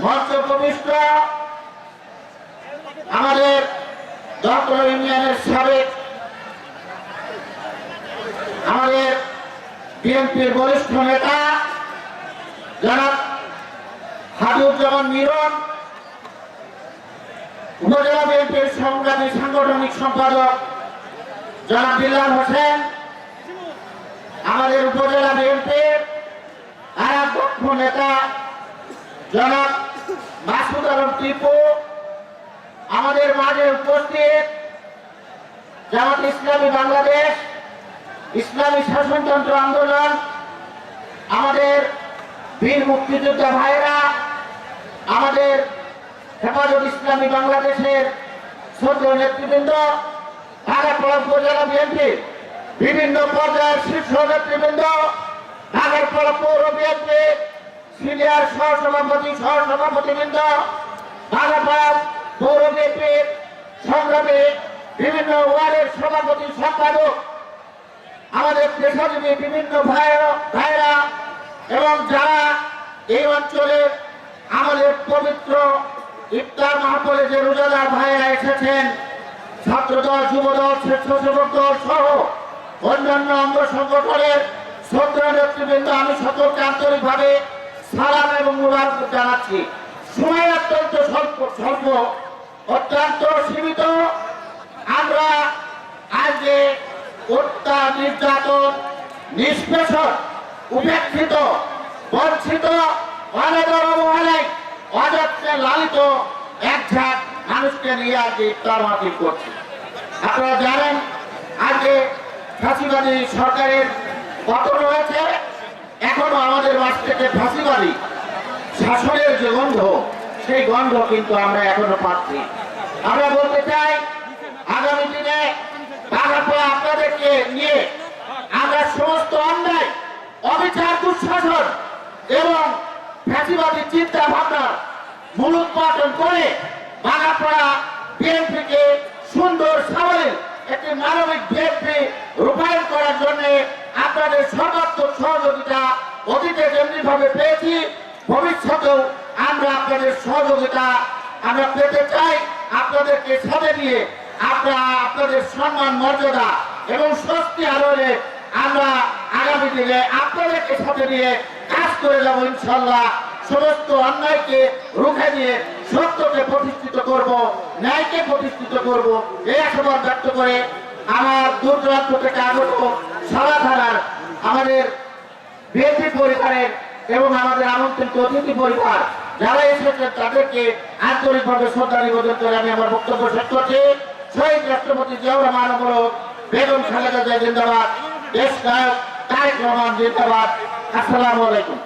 মঞ্চ প্রবিষ্ট আমাদের দপ্তর ইউনিয়নের সাবেক আমাদের বিএনপির বরিষ্ঠ নেতা জনাব হাবিবুজ্জামান মিরন উপজেলা বিএনপির সংগ্রামী সাংগঠনিক সম্পাদক জনাব বিল্লাল হোসেন, আমাদের উপজেলা বিএনপির আর এক নেতা জনাব টিপু আমাদের মাঝে উপস্থিত জামাত ইসলামী বাংলাদেশ, ইসলামী শাসনতন্ত্র আন্দোলন, আমাদের বীর মুক্তিযোদ্ধা ভাইরা আমাদের হেফাজত ইসলামী বাংলাদেশের সদ্য নেতৃবৃন্দ ঢাকাপাড়া উপজেলা বিএনপির বিভিন্ন পর্যায়ের শীর্ষ নেতৃবৃন্দ ঢাকাপাড়া পৌর বিএনপির সিনিয়র সহসভাপতি, সহসভাপতিবৃন্দ ঢাকাপাড়া পৌর সংগ্রামী বিভিন্ন ওয়ার্ডের সভাপতি সম্পাদক আমাদের পেশাজীবী বিভিন্ন ভাইরা এবং যারা এই অঞ্চলের আমাদের পবিত্র ইফতার মাহফলে যে রোজাদার ভাইরা এসেছেন, ছাত্রদল, যুবদল, স্বেচ্ছাসেবক সহ অন্যান্য অঙ্গ সংগঠনের শ্রদ্ধা আমি সকলকে আন্তরিকভাবে সালাম এবং জানাচ্ছি। সময় অত্যন্ত স্বল্প স্বল্প অত্যন্ত সীমিত। আমরা আজকে হত্যা নির্যাতন, নিষ্পেষণ, উপেক্ষিত, বঞ্চিত অনেকের অবহেলায় অযত্নে লালিত এক মানুষকে নিয়ে আজকে ইফতার মাহফিল করছে। আপনারা জানেন, আজকে ফাঁসিবাদী সরকারের পতন হয়েছে। এখনও আমাদের মাছ থেকে ফাঁসিবাদী শাসনের যে গন্ধ, সেই গন্ধ কিন্তু আমরা এখনও পাচ্ছি। আমরা বলতে চাই, আগামী দিনে বাঘাপোয়া আপনাদেরকে নিয়ে আমরা সমস্ত অন্যায়, অবিচার, দুঃশাসন এবং ফ্যাসিবাদী চিন্তা ভাবনা মূলোৎপাটন করে বাঘাপড়া বিএনপিকে সুন্দর, সাবলীল একটি মানবিক বিএনপি রূপায়ণ করার জন্য আপনাদের সর্বাত্মক সহযোগিতা অতীতে যেমনি ভাবে পেয়েছি ভবিষ্যতেও আমরা আপনাদের সহযোগিতা আমরা পেতে চাই, আপনাদেরকে সাথে নিয়ে আমরা আপনাদের সম্মান, মর্যাদা এবং স্বস্তি আলোরে আমরা আগামী দিনে আপনাদেরকে সাথে নিয়ে কাজ করে যাব ইনশাল্লাহ সমস্ত অন্যায়কে রুখে দিয়ে সত্যকে প্রতিষ্ঠিত করব, ন্যায়কে প্রতিষ্ঠিত করব এই আশাবাদ ব্যক্ত করে আমার দূর দূরান্ত থেকে আগত সারা থানার আমাদের বিএনপি পরিবারের এবং আমাদের আমন্ত্রিত অতিথি পরিবার, যারা এসেছেন তাদেরকে আন্তরিকভাবে শ্রদ্ধা নিবেদন করে আমি আমার বক্তব্য শেষ করছি। শহীদ রাষ্ট্রপতি জিয়াউর রহমান বেগম খালেদা জিয়া জিন্দাবাদ। দেশ নায়ক তারেক জিন্দাবাদ। আসসালামু আলাইকুম।